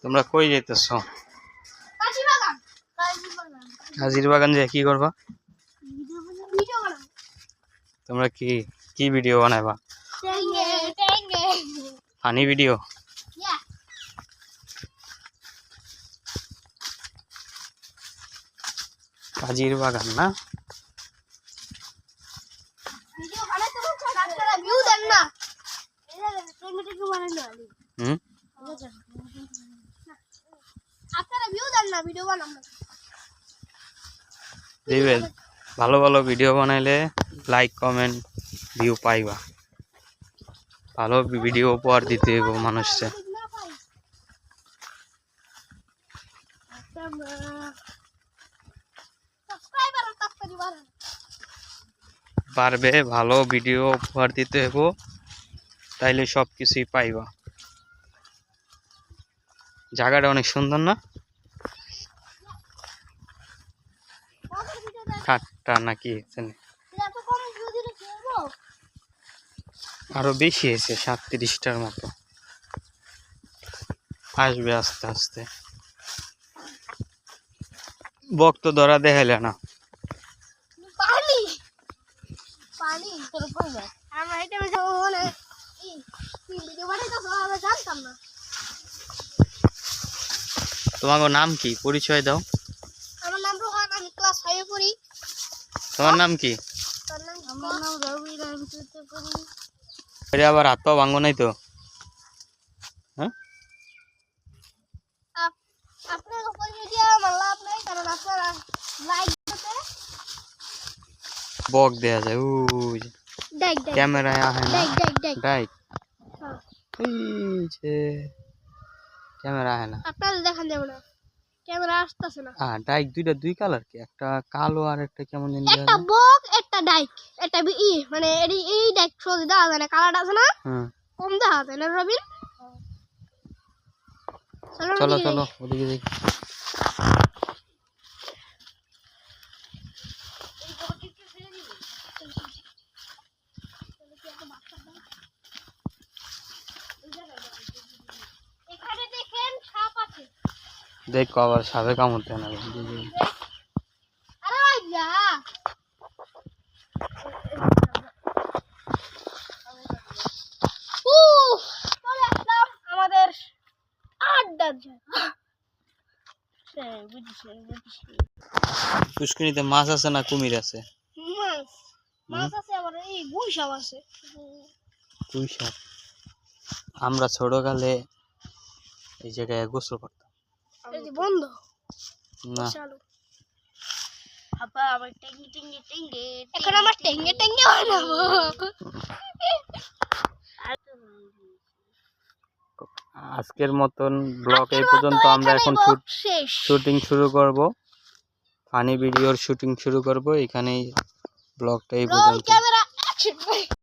তোমরা কই যাইতেছ? হাজির বাগান যে কি করবা? তোমরা কি কি ভিডিও বানাবা ফানি ভিডিও হাজির বাগান না। ভিডিও না বানানো ভিডিও বানাবো দিবে ভালো ভালো ভিডিও বানাইলে লাইক কমেন্ট ভিউ পাইবা। ভালো ভিডিও উপহার দিতে হইব মানুষকে। পারবে ভালো ভিডিও উপহার দিতে হইব তাইলে সব কিছুই পাইবা। জায়গাটা অনেক সুন্দর না? ঠাট্টা নাকি এখানে? আরও বেশি হয়েছে সাতত্রিশটার মতো। আসবে আস্তে আস্তে। বক্ত ধরা দেখাইলে না। তোমাকে নাম কি? পরিচয় দাও। তোমার নাম কি? আবার হাত পা ভাঙ্গো নাই তো। হ্যাঁ? বক দেয়া যায় ডাইক ক্যামেরায় আহে না। ডাইক হ্যাঁ। এই যে। ক্যামেরা আহে না। দেখান না। ক্যামেরা আসতেছে না। হ্যাঁ ডাইক দুইটা দুই কালার কি? একটা কালো আর একটা কেমন জানি একটা বক একটা ডাইক। একটা বি- ই মানে এই এই ডাইক সহজে দেওয়া যায় না। কালারটা আছে না? হুম কম দেখা যায় না রবিন? চলো চলো ওদিকে দেখি। দেখো আবার সাপে কামড়তে না। আমাদের পুষ্করিণীতে মাছ আছে না কুমির আছে? মাছ। মাছ আছে আবার এই গুই সাপ আছে। তুই সাপ আমরা ছোটকালে এই জায়গায় গোসল করতাম। বন্ধ। না। চালু আপা আমার টেঙ্গে টেঙ্গে টেঙ্গে এখন আমার টেঙ্গে টেঙ্গে। হয় না আজকের মতন ব্লগ এই পর্যন্ত আমরা এখন শুট শুরু করব। ফানি ভিডিওর শুটিং শুরু করব। এখানেই ব্লগটা এই পর্যন্ত। Camera action